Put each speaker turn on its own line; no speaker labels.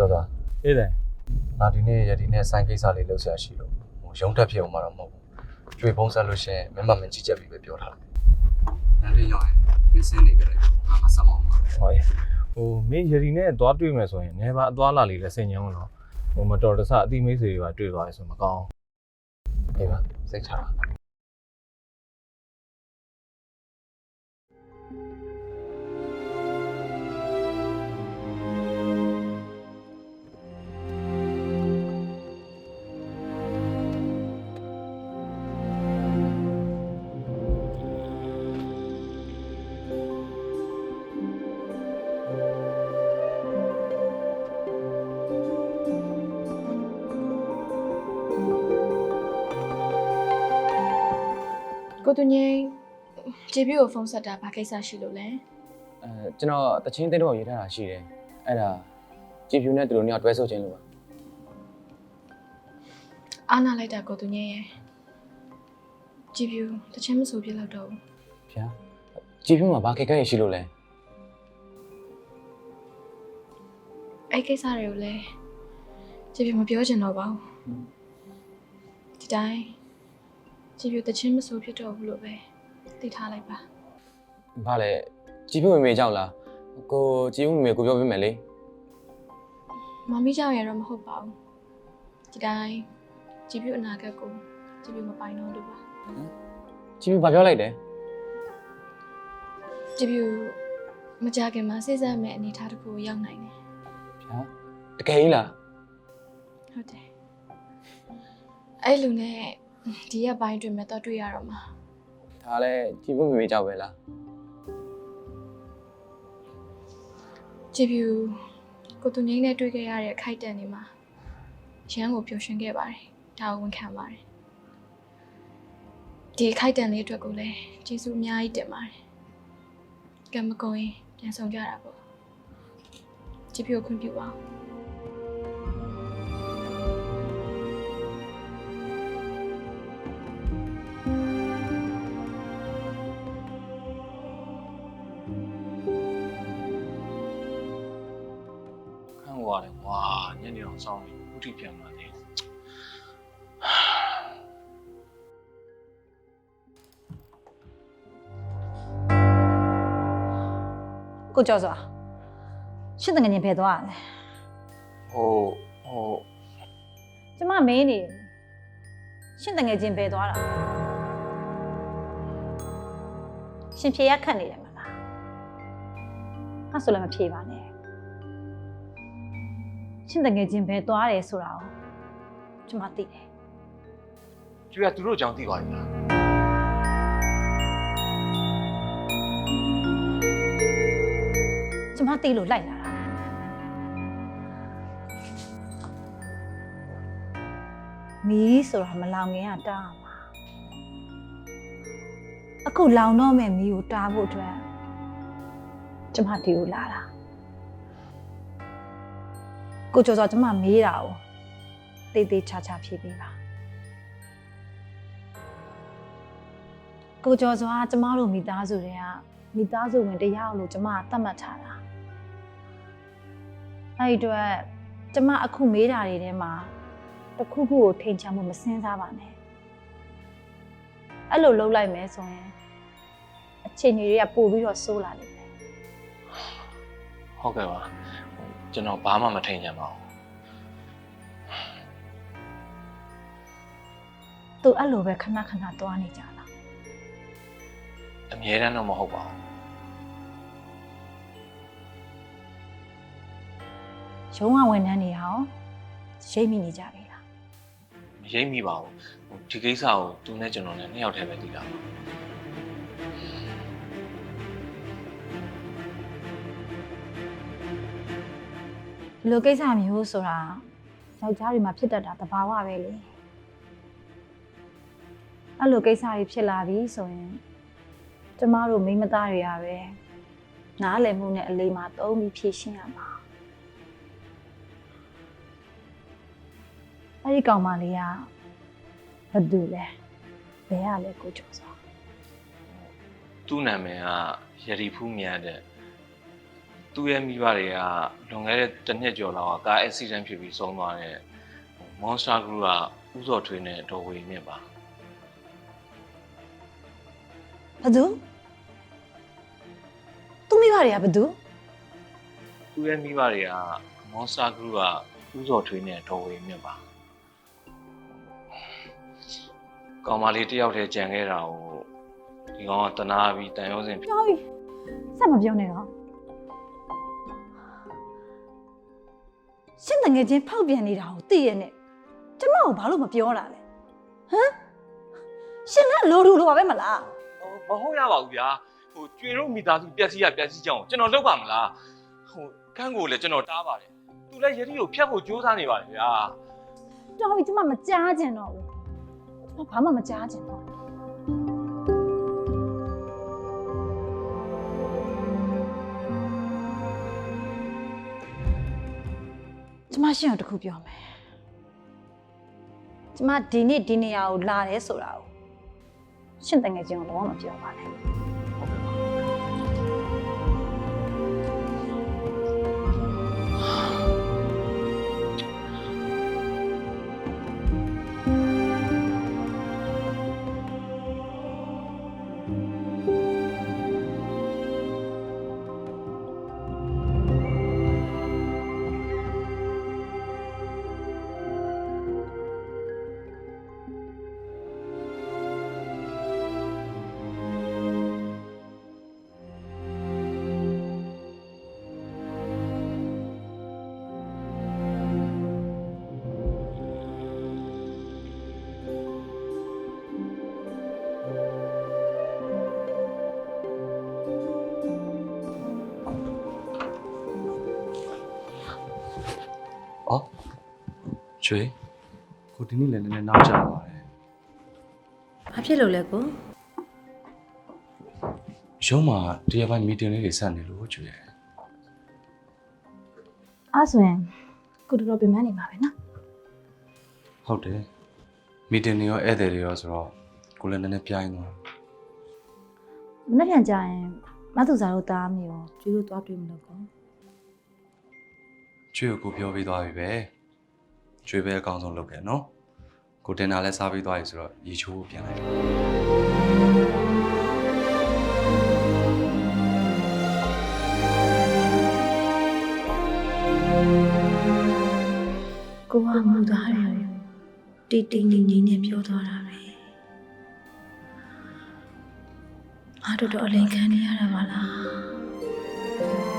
ပြောသွား
အေးတယ်
ငါဒီနေ့ရဒီနေ့ဆိုင်ကိစ္စလေးလုပ်ဆရာရှိလို့ဟိုရုံတက်ဖြစ်အောင်မတော့မဟုတ်ဘူးကျွေဖုံးဆက်လို့ရှရင်မမမကြည့်ချက်ပြီးပဲပြောထားတယ်အဲ့ဒီရောက်ရင်မင်းစင်းနေကြတယ်ငါမဆက်မောင်းပါ
ဟောရေဟိုမင်းယရီနဲ့သွားတွေ့မယ်ဆိုရင်နေပါအသွားလာလေးလည်းစင်ញအောင်တော့ဟိုမတော်တဆအတိမိတ်ဆွေတွေပါတွေ့သွားရဆိုမကောင်း
အေးပါစိတ်ချပါ
ကိုသူငိမ့်ဂျီပီကိုဖုန်းဆက်တာဘာကိစ္စရှိလို့လဲ
အဲကျွန်တော်တချင်းတင်းတော့ရေးထားတာရှိတယ်အဲ့ဒါကြည်ဖြူနဲ့သူတို့နှစ်ယောက်တွဲဆိုခြင်းလို့ပါ
အားနာလိုက်တာကိုသူငိမ့်ရဲ့ဂျီပီတချင်းမဆိုပြလောက်တော့ဘူး
ဗျာကြည်ဖြူမှာဘာခေတ်ခဲရရှိလို့လဲ
အဲ့ကိစ္စတွေကိုလည်းဂျီပီမပြောချင်တော့ပါဘူးဒီ တိုင်းဂျီပီတချင်းမဆိုဖြစ်တော့ဘူးလို့ပဲသိထားလိုက်ပါ
ဘာလဲကြည်ဖြူမေမေကြောက်လားကိုကြည်ဖြူမေမေကိုပြောပေးမယ်လေ
မမီကြောင့်ရတော့မဟုတ်ပါဘူးဒီတိုင်းဂျီပီအနာဂတ်ကိုဂျီပီမပိုင်တော့လို့ပါ
ကြည်ဖြူဘာပြောလိုက်တယ်
ဂျီပီမကြခင်မှာစိတ်ဆက်မဲ့အနေအထားတစ်ခုကိုရောက်နိုင်တယ်
ဗျာတကယ်ကြီးလား
ဟုတ်တယ် အဲ့လူနဲ့ဒီရက်ပိုင်းအတွင်းမှာတော့တွေ့ရတော့မှာ
ဒါလည်းကြည်ဖြူမေမေကြောက်ပဲလား
ဂျီပီကိုသူငိမ့်နဲ့တွေ့ခဲ့ရတဲ့ခိုက်တန်နေမှာရန်ကိုပျော်ရွှင်ခဲ့ပါတယ်ဒါကိုဝန်ခံပါတယ်ဒီခိုက်တန်လေးအတွက်ကိုလည်းကျေးဇူးအများကြီးတင်ပါတယ်ကံမကုန်ရင်ပြန်ဆောင်ကြတာပေါ့ဂျီပီကိုခွင့်ပြုပါဦး
ခန့်သွားတယ်ကွာညနေအောင်စောင်းနေဥထိပြန်လာတယ်
ကိုကြောက်စွာရှင်းတငယ်ချင်းဖယ်သွားရတယ်
ဟိုဟို
ကျမမေးနေတယ်ရှင်းတငယ်ချင်းဖယ်သွားတာရှင်ဖြေရခတ်နေတယ်မလားအဲ့ဆိုလည်းမဖြေပါနဲ့ ရှင်းတငယ်ချင်းဖယ်သွားတယ်ဆိုတာကိုကျမသိတယ်
ကျွေးကသူတို့ကြောင့်သိသွားပြီလား
ကျမသိလို့လိုက်လာတာမီးဆိုတာမလောင်ခင်ကတားမှာအခုလောင်တော့မဲ့မီးကိုတားဖို့အတွက်ကျမဒီကိုလာတာ ကိုကျော်စောကျမမေးတာကိုတေးသေးချာချာဖြေပေးပါကိုကျော်စောကကျမတို့မိသားစုတွေကမိသားစုဝင်တစ်ယောက်လို့ကျမကသတ်မှတ်ထားတာအဲ့ဒီအတွက်ကျမအခုမေးတာတွေထဲမှာတစ်ခုခုကိုထိန်ချမှုမစင်းစားပါနဲ့အဲ့လိုလုပ်လိုက်မယ်ဆိုရင်အခြေအနေတွေကပိုပြီးတော့ဆိုးလာလိမ့်မယ်
ဟုတ်ကဲ့ပါဟို ကျွန်တော်ဘာမှမထိန်ချင်ပါဘူး
သူအဲ့လိုပဲခဏခဏသွားနေကြတာ
အမြဲတမ်းတော့မဟုတ်ပါဘူး
ရုံးဝဝန်ထမ်းတွေဟောရိပ်မိနေကြပြီလား
မရိပ်မိပါဘူးဟိုဒီကိစ္စကိုသူနဲ့ကျွန်တော်နဲ့နှစ်ယောက်တည်းပဲသိတာပါ
လိုကိစ္စမျိုးဆိုတာယောက်ျားတွေမှာဖြစ်တတ်တာတဘာဝပဲလေအဲ့လိုကိစ္စတွေဖြစ်လာပြီဆိုရင်ကျမတို့မိန်းမသားတွေကပဲနားလည်မှုနဲ့အလေးမှာသုံးပြီးဖြည့်ရှင်းရမှာအဲ့ဒီကောင်မလေးကဘာတူလဲဘယ်ရလဲကိုကျော်စော
သူ့နာမည်ကယရီဖူးမြတ်တဲ့ သူ့ရဲ့မိဘတွေကလွန်ခဲ့တဲ့တစ်နှစ်ကျော်လောက်ကကားအက်ဆီဒန့်ဖြစ်ပြီးဆုံးသွားတဲ့ Monster Group ကဥစော်ထွေးနဲ့ဒေါ်ဝေမြင့်ပါ
ဘသူသူမိဘတွေကဘသူ
သူ့ရဲ့မိဘတွေက Monster Group ကဥစော်ထွေးနဲ့ဒေါ်ဝေမြင့်ပါကောင်မလေးတယောက်တည်းကြံခဲ့တာကိုဒီကောင်ကတနာပြီးတန်ရုံးစင်ဖြစ်
ပြောပြီစက်မပြောနဲ့တော့ ရှင်းတငယ်ချင်းဖောက်ပြန်နေတာကိုသိရနဲ့ကျမကိုဘာလို့မပြောတာလဲဟမ်ရှင်ကလိုလူလိုပါပဲမလား
ဟိုမဟုတ်ရပါဘူးဗျာဟိုကျွေတို့မိသားစုပျက်စီးရပျက်စီးကြအောင်ကျွန်တော်လုပ်ပါမလားဟိုကန်းကိုလည်းကျွန်တော်တားပါတယ်သူလည်းယတိကိုဖျက်ဖို့ကြိုးစားနေပါတယ်ဗျာ
တော်ပြီကျမမကြားကျင်တော့ဘူးကျမဘာမှမကြားကျင်တော့ မရှင်းအောင်တစ်ခုပြောမယ်ကျမဒီနေ့ဒီနေရာကိုလာတယ်ဆိုတာကိုရှင်းတငယ်ချင်းကိုတော့မပြောပါနဲ့။
အော်ကျွေးကိုဒီနေ့လည်းနည်းနည်းနောက်ကျသွားတယ်
ဘာဖြစ်လို့လဲကို။
ရုံးမှာတရားပိုင်းမီတင်လေးတွေဆက်နေလို့ကျွေးရယ်
အဲ့ဆိုရင်ကိုတော်တော်ပြင်ပန်းနေမှာပဲနော်။
ဟုတ်တယ်။မီတင်တွေရောဧည့်သည်တွေရောဆိုတော့ကိုလည်းနည်းနည်းပြိုင်းသွား
မနေ့ပြန်ကြရင်မသူစားတို့တားမျိုး
ကျွေးလို့သွားတွေ့မလို့ကော။
ကျွေးကိုကိုပြောပြီးသွားပြီပဲ။ကျွေးပဲအကောင်းဆုံးလုပ်ခဲ့နော်။ကိုတင်တာလည်းစားပြီးသွားပြီဆိုတော့ရေချိုးကိုပြန်လိုက်တယ်
ကိုကမူသားတယ်တီတီငိမ့်ငိမ့်နဲ့ပြောသွားတာပဲအားတော်တော်အလိန်ခံနေရတာပါလား